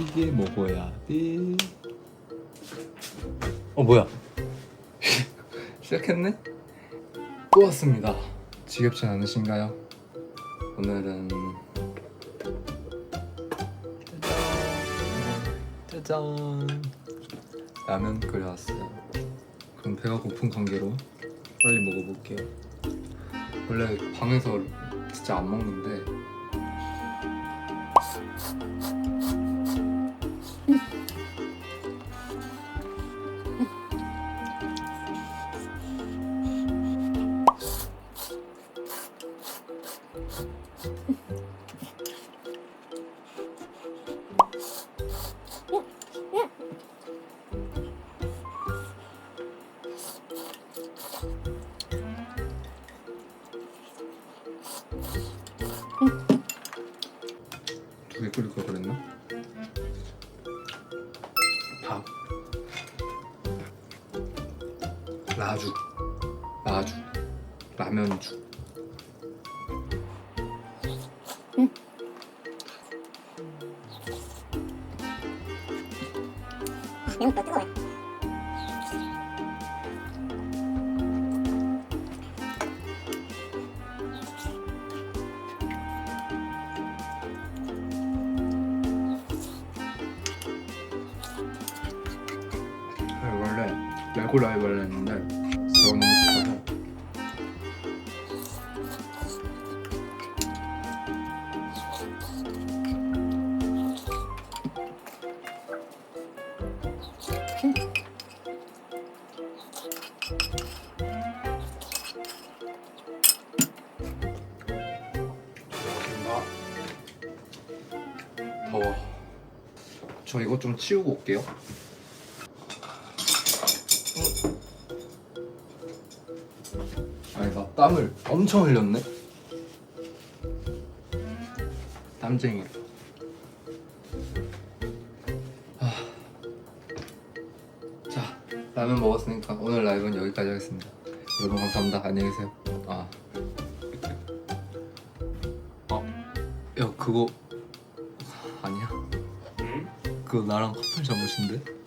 땡기게 먹어야 돼. 어 뭐야? 시작했네? 또 왔습니다. 지겹지 않으신가요? 오늘은 짜잔 라면 끓여왔어요. 그럼 배가 고픈 관계로 빨리 먹어볼게요. 원래 방에서 진짜 안 먹는데 두개 끓일 걸 그랬나? 밥. 라죽 라죽 라면죽 레고 라이벌 했는데 너무 좋아서 더워. 저 이거 좀 치우고 올게요. 땀을 엄청 흘렸네. 땀쟁이. 아. 자 라면 먹었으니까 오늘 라이브는 여기까지 하겠습니다. 여러분 감사합니다. 안녕히 계세요. 아. 어. 야 그거 아니야? 응? 그거 나랑 커플 잠옷인데?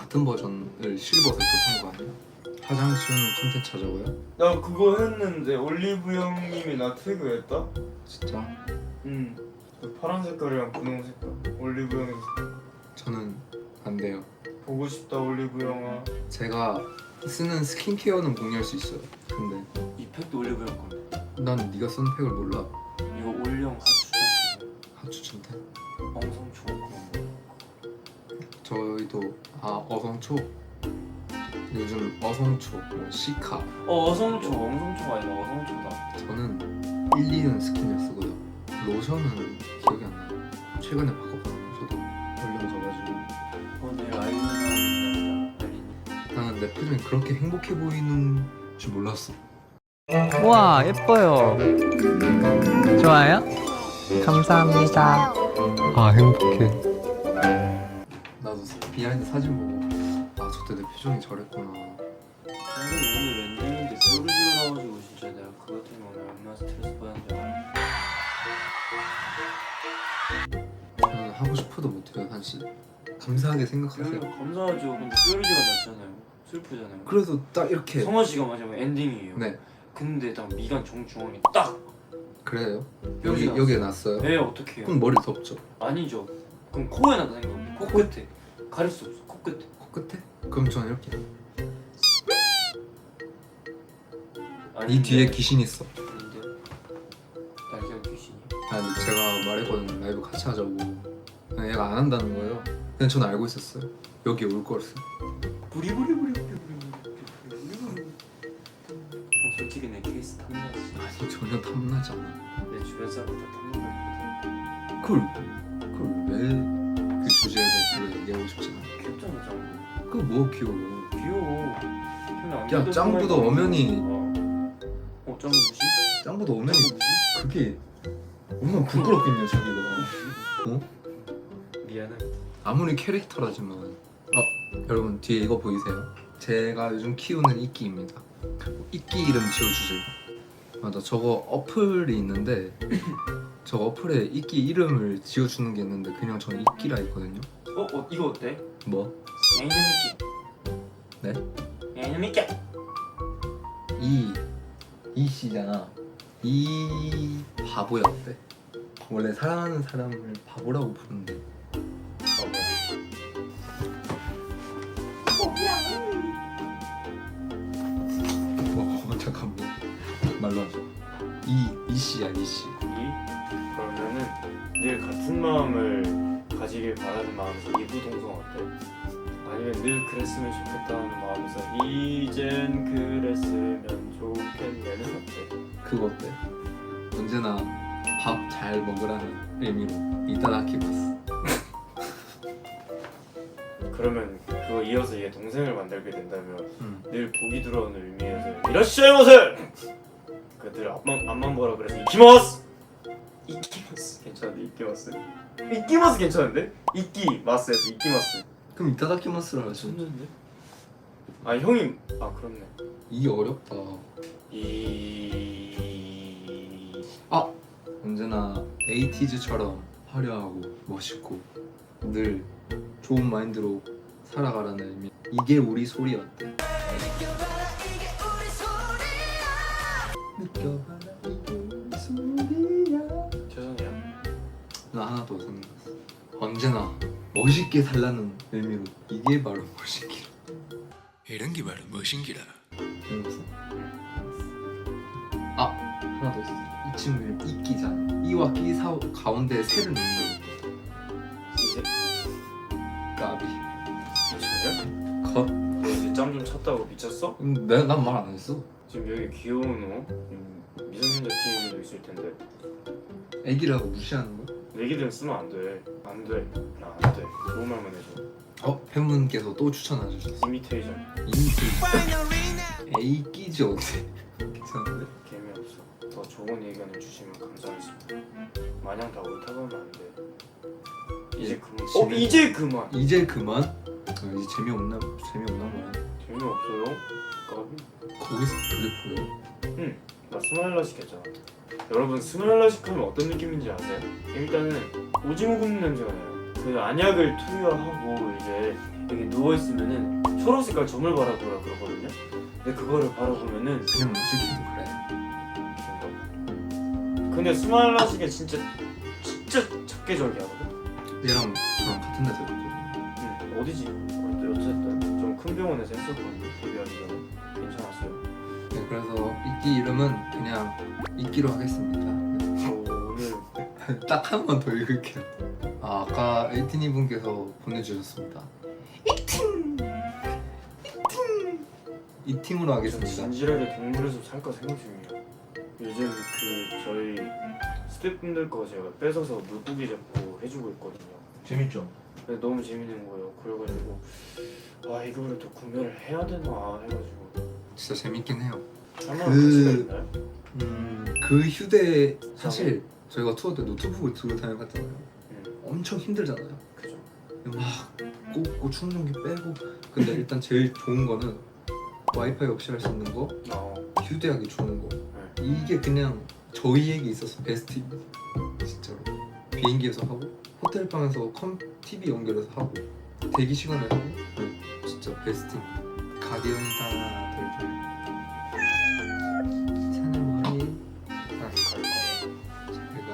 같은 버전을 실버색도 산거 아니야? 화장 지우는 컨텐츠 하자고요? 나 그거 했는데 올리브 형님이 나 태그했다? 진짜 응. 그 파란 색깔이랑 분홍 색깔. 올리브 형이 저는 안 돼요. 보고 싶다 올리브 형아. 제가 쓰는 스킨케어는 공유할 수 있어요. 근데 이 팩도 올리브 형 건데 난 네가 쓴 팩을 몰라. 아 어성초. 요즘 어성초, 뭐 시카. 어 어성초 엉성초가 아니라 어성초다 저는 1, 2는 스킨을 쓰고요. 로션은 기억이 안 나요. 최근에 바꿨거든요. 저도 얼른 가가지고. 오늘 라이브 나오는 날이다 날이니 나는 내 표정이 그렇게 행복해 보이는 줄 몰랐어. 와 예뻐요 좋아요? 감사합니다 아 행복해. 비하인드 사진 보고 아 저때 내 표정이 저랬구나. 근데 오늘 엔딩인데 소르지가 나와가지고 진짜 내가 그것 때문에 오늘 얼마나 스트레스 받았는지 알아? 저는 하고 싶어도 못해요 사실. 감사하게 생각하세요. 감사하죠 근데 소르지가 났잖아요 슬프잖아요 그래서 딱 이렇게. 성원 씨가 마지막 엔딩이에요 네 근데 딱 미간 정중앙에 딱 그래요. 여기 여기 여기에 났어요. 네, 어떡해요 그럼 머리 덮죠. 아니죠 그럼 코에 나다는 거 코끝에 가릴 수 없어. 코끝에 코끝에? 그럼 저는 이렇게. 이. 뒤에 귀신 있어. 아닌데? 날개가 귀신이 아니 제가 말했거든요 라이브 같이 하자고. 근데 얘가 안 한다는 거예요. 근데 전 알고 있었어요. 여기 올 거였어요. 부리 부리 부리 부리 부리 부리 어, 솔직히 내 케이스 탐나지. 아니 전혀 탐나지 않아. 내 주변 사람 다 탐나거든 짱구 그거 뭐 귀여워 귀여워 형이 안 야, 귀엽다고 짱구도 생각해. 엄연히- 어, 어 짱구 무시? 짱보다 오면이 짱구 무시? 그게 얼마나 부끄럽겠냐 자기가 어? 미안해 아무리 캐릭터라지만 어 여러분 뒤에 이거 보이세요? 제가 요즘 키우는 이끼입니다 이끼 이름 지어주세요 맞아 저거 어플이 있는데 저 어플에 이끼 이름을 지어주는 게 있는데 그냥 저는 이끼라 했거든요 어? 어 이거 어때? 뭐? 네? 야이놈이끼 이 이씨잖아. 이 바보야 어때? 원래 사랑하는 사람을 바보라고 부르는데. 어 잠깐만. 말로 하자. 이 이씨야 이씨. 이? 그러면은 늘 같은 마음을 가지길 바라는 마음에서 이구동성 어때? 아니면 늘 그랬으면 좋겠다는 마음에서 이젠 그랬으면 좋겠네는 어때? 그거 어때? 언제나 밥 잘 먹으라는 의미로 이따다키마스 그러면 그거 이어서 얘 동생을 만들게 된다면 응. 늘 복이 들어오는 의미에서 이라시아이마세! 그들 앞만 앞만 보라 그래서 이키마스! 이키마스? 이키마스 괜찮은데? 이키마스에서 이키마스. 그럼 이따다키마스를 하지 좋는데? 아 형이 아 그렇네. 이게 어렵다. 이 언제나 에이티즈처럼 화려하고 멋있고 늘 좋은 마인드로 살아가라는 의미. 이게 우리 소리였대. 느껴봐 나 하나 더 생각났어 언제나 멋있게 살라는 의미로 이게 바로 멋있기라. 이런 게 바로 생각났어? 아 하나 더 있어. 이 친구 이름 이끼잖아 이와 끼 사, 가운데 세를 넣는 거. 까비. 미쳤냐? 컷. 너 이제 짬좀 찼다고 미쳤어? 음, 내가 난 말 안 했어. 지금 여기 귀여운 어? 음, 미성년자 팀도 있을 텐데. 애기라고 무시하는 거 야? 애기들은 쓰면 안 돼 안 돼 나 안 돼 좋은 말만 해줘 어? 팬분께서 또 추천해주셨어 이미테이션 이끼 에이 끼지 어때? 괜찮은데? 개미없어 더 좋은 의견을 주시면 감사하겠습니다 마냥 다 옳다고 하면 안 돼 이제 예, 그만 어? 이제 그만 이제 그만? 아, 이제 재미없나? 재미없나 봐요 재미없어요 까비 거기서 그게 보여? 나 했잖아 여러분 스마일러식 하면 어떤 느낌인지 아세요? 일단은 오징어 굽는 냄새가 나요. 그 안약을 투여하고 이제 여기 누워있으면은 초록색깔 점을 바라보라 그러거든요. 근데 그거를 바라보면은 그냥 무식해도 그래 근데 스마일러식에 진짜 진짜 적개적이하거든? 얘랑 저랑 같은 데서 했거든 응 어디지? 어, 어쨌든 좀 큰 병원에서 했었거든요. 데뷔하기 전에 괜찮았어요 네, 그래서 이끼 이름은 그냥 이끼로 하겠습니다 저 오늘 딱한 번 더 읽을게요 아, 아까 에이티니 분께서 보내주셨습니다 이팀 이팀 이 팀으로 저 하겠습니다 진지하게 동물의 숲 살까 생각 중이에요. 요즘 그 저희 스태프분들 거 제가 뺏어서 물고기 잡고 해주고 있거든요. 재밌죠? 근데 너무 재밌는 거예요. 그래가지고 아 이거를 또 구매를 해야 되나 해가지고 진짜 재밌긴 해요. 그-? 음, 그 휴대 사실 저희가 투어 때 노트북을 들고 다녀갔잖아요. 응, 엄청 힘들잖아요. 그죠. 막 꽂고 충전기 빼고. 근데 일단 제일 좋은 거는 와이파이 없이 할 수 있는 거 어, 휴대하기 주는 거. 이게 그냥 저희에게 있어서 베스트입니다 진짜로. 비행기에서 하고 호텔 방에서 컴 TV 연결해서 하고 대기 시간에 하고 네, 진짜 베스트입니다 가디언이다 들들 새는 머리 아, 제가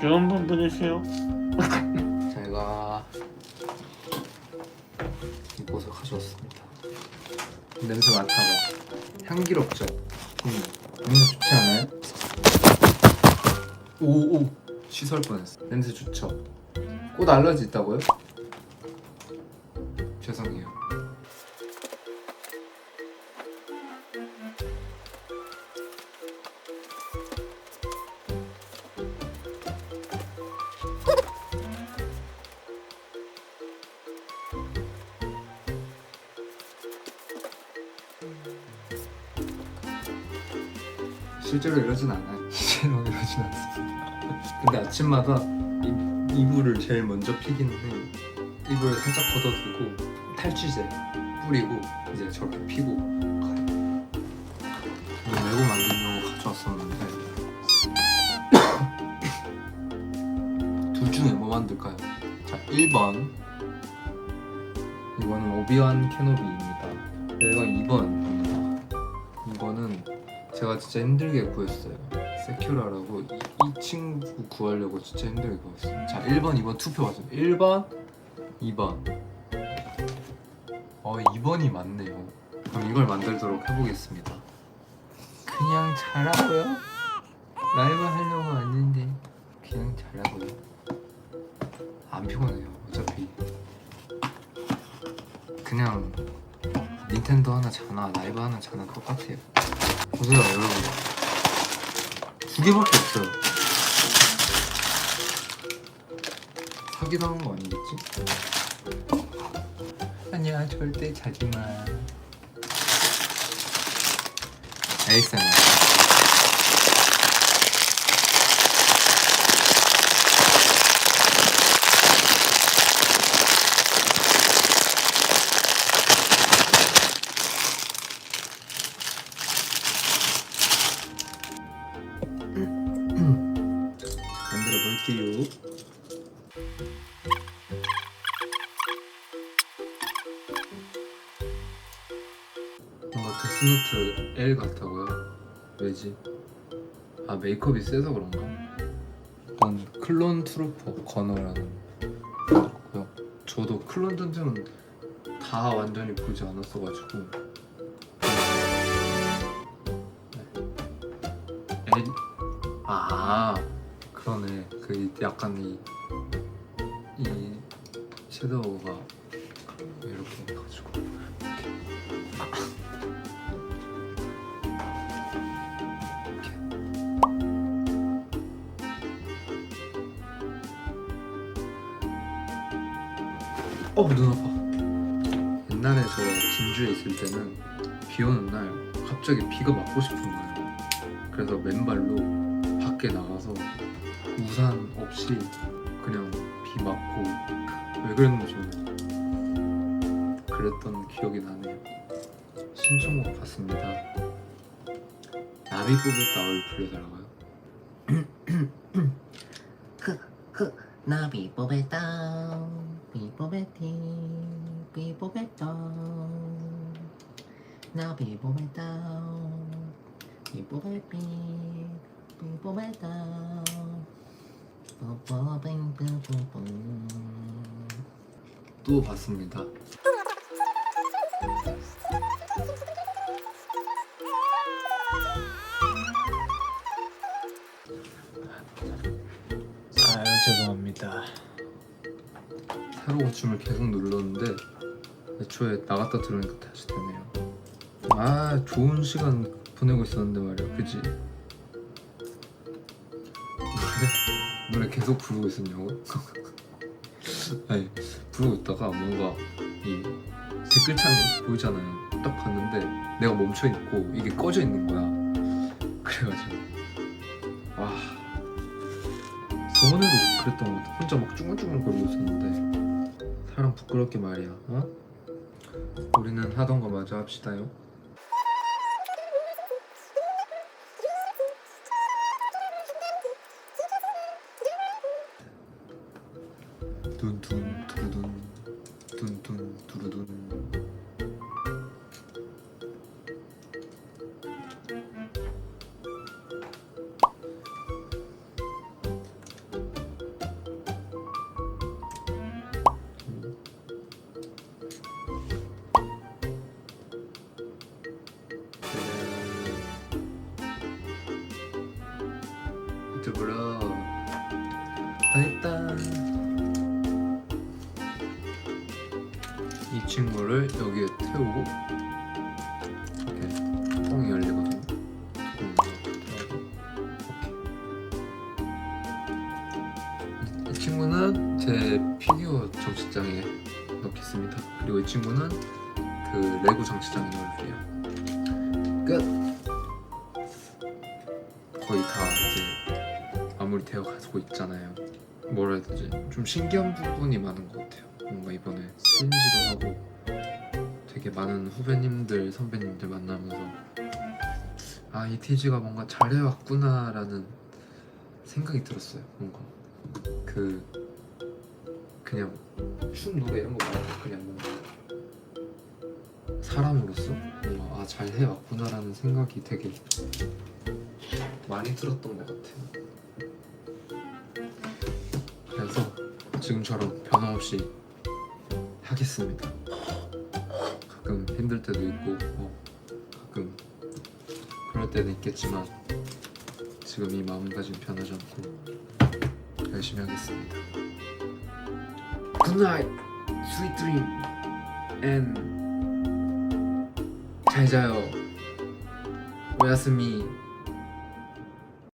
좋은 분 보내세요 제가 이곳을 가져왔습니다. 냄새 맡아봐. 향기롭죠? 음, 냄새 좋지 않아요? 오, 오, 씻을 뻔했어. 냄새 좋죠? 꽃 알러지 있다고요? 죄송해요. 실제로 이러진 않아요. 실제로 이러진 않습니다. 근데 아침마다 이, 이불을 제일 먼저 피기는 해요. 이불을 살짝 걷어두고 탈취제 뿌리고 이제 저렇게 피고 가요. 이거 레고 만들려고 가져왔었는데 둘 중에 뭐 만들까요? 자 1번 이거는 오비완 케노비입니다. 이건 2번입니다. 이거는 제가 진짜 힘들게 구했어요. 세큐라라고 이, 이 친구 구하려고 진짜 힘들게 구했어요. 자 1번, 2번 투표 하세요. 1번, 2번. 어 2번이 맞네요. 그럼 이걸 만들도록 해보겠습니다. 그냥 잘하고요. 라이브 하려고 왔는데 그냥 잘하고요. 안 피곤해요. 어차피 그냥 닌텐도 하나 자나 라이브 하나 자나 똑같아요. 보세요 여러분 두 개밖에 없어요. 사기당한 거 아니겠지? 아니야 절대 자지 마. 만들어 스노트 L 같다고요? 왜지? 아 메이크업이 세서 그런가? 일단 클론 트루퍼 건어라는 거고요. 저도 클론 전쟁은 다 완전히 보지 않았어가지고 네. L 아 그러네 그 약간 이 이 섀도우가 이렇게 해가지고 어, 눈 아파. 옛날에 저 진주에 있을 때는 비 오는 날 갑자기 비가 맞고 싶은 거예요. 그래서 맨발로 밖에 나가서 우산 없이 그냥 비 맞고 왜 그랬는지 모르겠어요. 그랬던 기억이 나네요. 신청곡 봤습니다. 나비 뽑을 따을 불러달라고요? 흐흐 나비 뽑았다 비 뽑았디 비 뽑았다 나비 뽑았다 비 뽑았비 비 뽑았다 뽀뽀빙 뽀뽀뽕 또 봤습니다. 고침을 계속 눌렀는데 애초에 나갔다 들어오니까 다시 되네요. 아 좋은 시간 보내고 있었는데 말이야, 그지? 노래 노래 계속 부르고 있었냐고? 아니 부르고 있다가 뭔가 이 댓글창이 보이잖아요. 딱 봤는데 내가 멈춰 있고 이게 꺼져 있는 거야. 그래가지고 와 저번에도 그랬던 것 같아. 혼자 막 쭈글쭈글 거리고 있었는데 사람 부끄럽게 말이야. 어? 우리는 하던 거 마저 합시다요. 둔둔 두루둔 둔둔 두루둔 유튜브로 다 했다. 이 친구를 여기에 태우고 이렇게 뚜껑이 열리거든요. 이, 이 친구는 제 피규어 장식장에 넣겠습니다. 그리고 이 친구는 그 레고 장식장에 넣을게요. 끝. 거의 다 이제 마무리되어 가고 있잖아요. 뭐라 해야 되지? 좀 신기한 부분이 많은 것 같아요. 뭔가 이번에 챌린지도 하고 되게 많은 후배님들, 선배님들 만나면서 아 이티지가 뭔가 잘해왔구나라는 생각이 들었어요. 뭔가 그 그냥 춤 노래 이런 거 말고 그냥 뭔가 사람으로서 뭔가 아 잘해왔구나라는 생각이 되게 많이 들었던 것 같아요. 지금처럼 변함없이 하겠습니다. 가끔 힘들 때도 있고 뭐 가끔 그럴 때는 있겠지만 지금 이 마음가짐 변하지 않고 열심히 하겠습니다. Good night, sweet dream, and 잘 자요. 오야스미